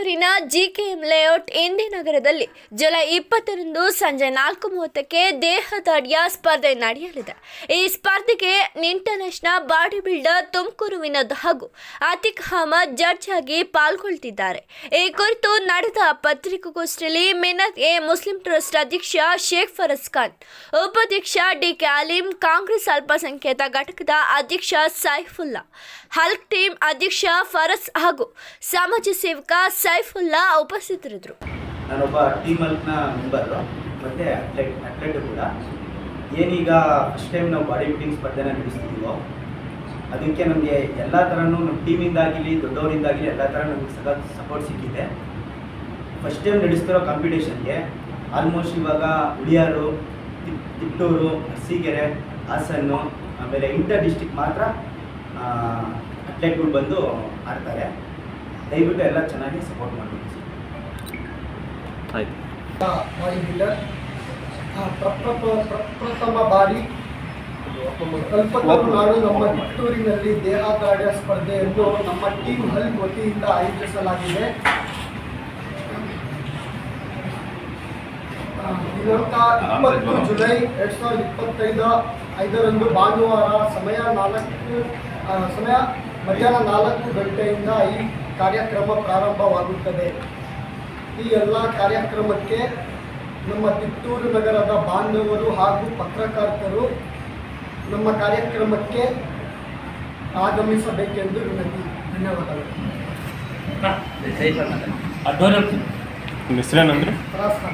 ಬೆಂಗಳೂರಿನ ಜಿಕೆಎಂ ಲೇಔಟ್ ಇಂದಿ ನಗರದಲ್ಲಿ ಜುಲೈ ಇಪ್ಪತ್ತರಂದು ಸಂಜೆ ನಾಲ್ಕು ಮೂವತ್ತಕ್ಕೆ ದೇಹದಾಡಿಯ ಸ್ಪರ್ಧೆ ನಡೆಯಲಿದೆ. ಈ ಸ್ಪರ್ಧೆಗೆ international body builder Tumakuru Vinod ಹಾಗೂ ಅತಿಕ್ ಅಹಮದ್ ಜಡ್ಜ್ ಆಗಿ ಪಾಲ್ಗೊಳ್ತಿದ್ದಾರೆ. ಈ ಕುರಿತು ನಡೆದ ಪತ್ರಿಕಾಗೋಷ್ಠಿಯಲ್ಲಿ ಮಿನತ್ ಎ ಮುಸ್ಲಿಂ ಟ್ರಸ್ಟ್ ಅಧ್ಯಕ್ಷ ಶೇಖ್ ಫರಸ್ ಖಾನ್, ಉಪಾಧ್ಯಕ್ಷ ಡಿಕೆ ಅಲೀಂ, ಕಾಂಗ್ರೆಸ್ ಅಲ್ಪಸಂಖ್ಯಾತ ಘಟಕದ ಅಧ್ಯಕ್ಷ ಸೈಫುಲ್ಲಾ, ಹಲ್ಕ್ ಟೀಮ್ ಅಧ್ಯಕ್ಷ ಫರಸ್ ಹಾಗೂ ಸಮಾಜ ಸೇವಕ ಸೈಫುಲ್ಲಾ ಉಪಸ್ಥಿತರಿದ್ದರು ನಾನೊಬ್ಬ ಟೀಮ್ ವರ್ಕ್ನ ಮೆಂಬರು ಮತ್ತೆ ಅಟ್ಲೆಟ್ ಅಥ್ಲೆಟ್ ಕೂಡ. ಏನೀಗ ಫಸ್ಟ್ ಟೈಮ್ ನಾವು ಬಾಡಿ ಬಿಲ್ಡಿಂಗ್ ಸ್ಪರ್ಧೆನ ನಡೆಸ್ತಿದ್ದೀವೋ ಅದಕ್ಕೆ ನಮಗೆ ಎಲ್ಲ ಥರನೂ ನಮ್ಮ ಟೀಮಿಂದಾಗಲಿ ದೊಡ್ಡವರಿಂದಾಗಲಿ ಎಲ್ಲ ಥರ ನಮಗೆ ಸದಾ ಸಪೋರ್ಟ್ ಸಿಕ್ಕಿದೆ. ಫಸ್ಟ್ ಟೈಮ್ ನಡೆಸ್ತಿರೋ ಕಾಂಪಿಟೇಷನ್ಗೆ ಆಲ್ಮೋಸ್ಟ್ ಇವಾಗ ಉಳಿಯಾರು ತಿಟ್ಟೂರು ಅರಸೀಕೆರೆ ಹಾಸನ್ನು ಆಮೇಲೆ ಇಂಟರ್ ಡಿಸ್ಟಿಕ್ ಮಾತ್ರ ಅಟ್ಲೆಟ್ಗಳು ಬಂದು ಆಡ್ತಾರೆ. ದಯವಿಟ್ಟು ಎಲ್ಲ ಚೆನ್ನಾಗಿ ಸಪೋರ್ಟ್ ಮಾಡಬೇಕು ಸರ್. ಆಯ್ತು. ಪ್ರಪ್ರಥಮ ಬಾರಿ ಕಲ್ಪತರುನಾಡು ನಮ್ಮ ಕಿತ್ತೂರಿನಲ್ಲಿ ದೇಹದಾಢ್ಯ ಸ್ಪರ್ಧೆಯನ್ನು ನಮ್ಮ ಟೀಮ್ ಹಲ್ ವತಿಯಿಂದ ಆಯೋಜಿಸಲಾಗಿದೆ. ದಿನಾಂಕ ಇಪ್ಪತ್ತು ಜುಲೈ ಎರಡ್ ಸಾವಿರದ ಇಪ್ಪತ್ತೈದು ಐದರಂದು ಭಾನುವಾರ ಸಮಯ ನಾಲ್ಕು ಆ, ಸಮಯ ಮಧ್ಯಾಹ್ನ ನಾಲ್ಕು ಗಂಟೆಯಿಂದ ಈ ಕಾರ್ಯಕ್ರಮ ಪ್ರಾರಂಭವಾಗುತ್ತದೆ. ಈ ಎಲ್ಲ ಕಾರ್ಯಕ್ರಮಕ್ಕೆ ನಮ್ಮ ತಿತ್ತೂರು ನಗರದ ಬಾಂಧವರು ಹಾಗೂ ಪತ್ರಕರ್ತರು ನಮ್ಮ ಕಾರ್ಯಕ್ರಮಕ್ಕೆ ಆಗಮಿಸಬೇಕೆಂದು ವಿನಂತಿ. ಧನ್ಯವಾದಗಳು. ಅಡ್ವಾನ್ಸ್ ಹೆಸರೇನಂದ್ರೆ ಪ್ರಾಸ್ತಾ